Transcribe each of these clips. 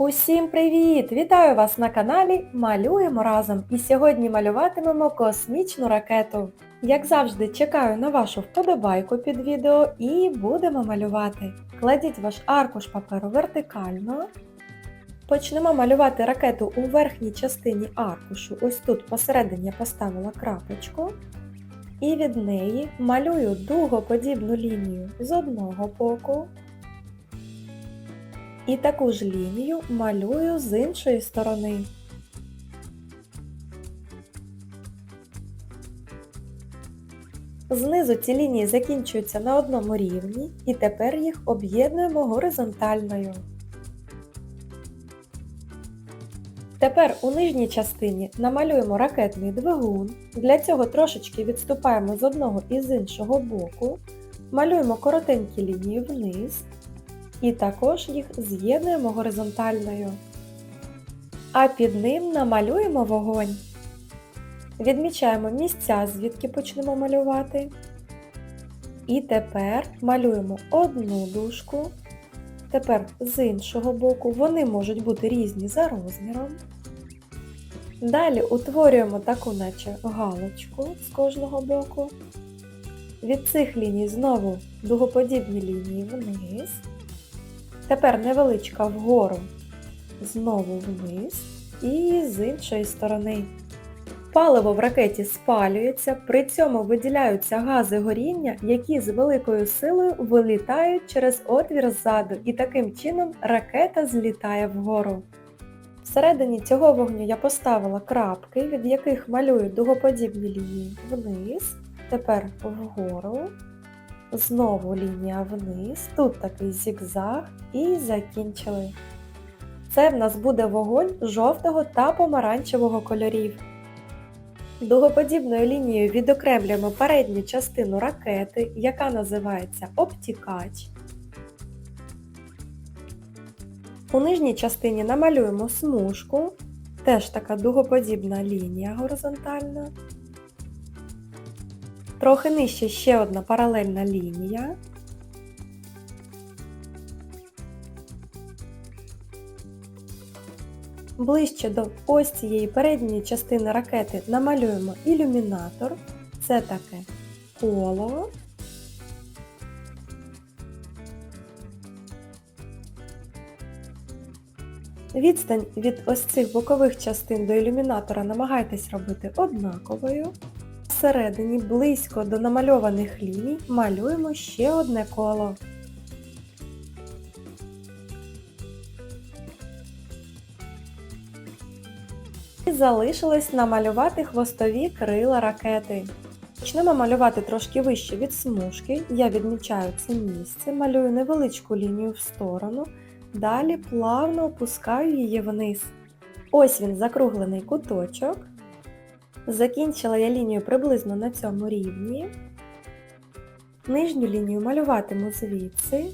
Усім привіт! Вітаю вас на каналі Малюємо разом! І сьогодні малюватимемо космічну ракету. Як завжди, чекаю на вашу вподобайку під відео і будемо малювати. Кладіть ваш аркуш паперу вертикально. Почнемо малювати ракету у верхній частині аркушу. Ось тут посередині я поставила крапочку. І від неї малюю дугоподібну лінію з одного боку. І таку ж лінію малюю з іншої сторони. Знизу ці лінії закінчуються на одному рівні, і тепер їх об'єднуємо горизонтальною. Тепер у нижній частині намалюємо ракетний двигун. Для цього трошечки відступаємо з одного і з іншого боку, малюємо коротенькі лінії вниз і також їх з'єднуємо горизонтальною. А під ним намалюємо вогонь. Відмічаємо місця, звідки почнемо малювати. І тепер малюємо одну дужку. Тепер з іншого боку вони можуть бути різні за розміром. Далі утворюємо таку наче галочку з кожного боку. Від цих ліній знову дугоподібні лінії вниз. Тепер невеличка вгору, знову вниз і з іншої сторони. Паливо в ракеті спалюється, при цьому виділяються гази горіння, які з великою силою вилітають через отвір ззаду, і таким чином ракета злітає вгору. Всередині цього вогню я поставила крапки, від яких малюю дугоподібні лінії вниз, тепер вгору, знову лінія вниз, тут такий зігзаг і закінчили. Це в нас буде вогонь жовтого та помаранчевого кольорів. Дугоподібною лінією відокремлюємо передню частину ракети, яка називається обтікач. У нижній частині намалюємо смужку, теж така дугоподібна лінія горизонтальна. Трохи нижче ще одна паралельна лінія. Ближче до ось цієї передньої частини ракети намалюємо ілюмінатор. Це таке коло. Відстань від ось цих бокових частин до ілюмінатора намагайтесь робити однаковою. Всередині, близько до намальованих ліній, малюємо ще одне коло. І залишилось намалювати хвостові крила ракети. Почнемо малювати трошки вище від смужки. Я відмічаю це місце, малюю невеличку лінію в сторону, далі плавно опускаю її вниз. Ось він закруглений куточок. Закінчила я лінію приблизно на цьому рівні. Нижню лінію малюватиму звідси.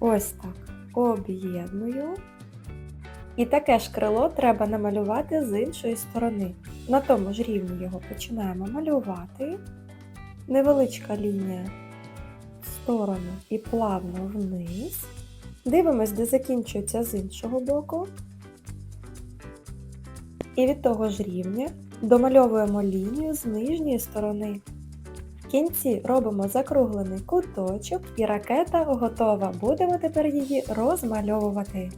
Ось так. Об'єдную. І таке ж крило треба намалювати з іншої сторони. На тому ж рівні його починаємо малювати. Невеличка лінія в сторону і плавно вниз. Дивимось, де закінчується з іншого боку. І від того ж рівня домальовуємо лінію з нижньої сторони. В кінці робимо закруглений куточок і ракета готова. Будемо тепер її розмальовувати.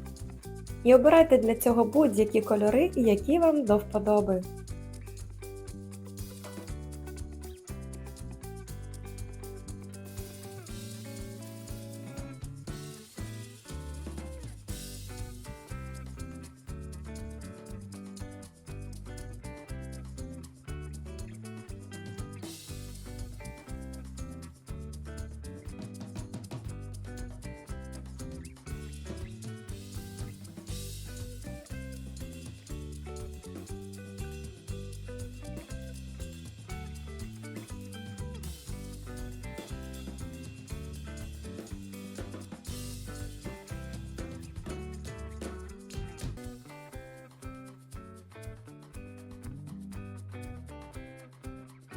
І обирайте для цього будь-які кольори, які вам до вподоби.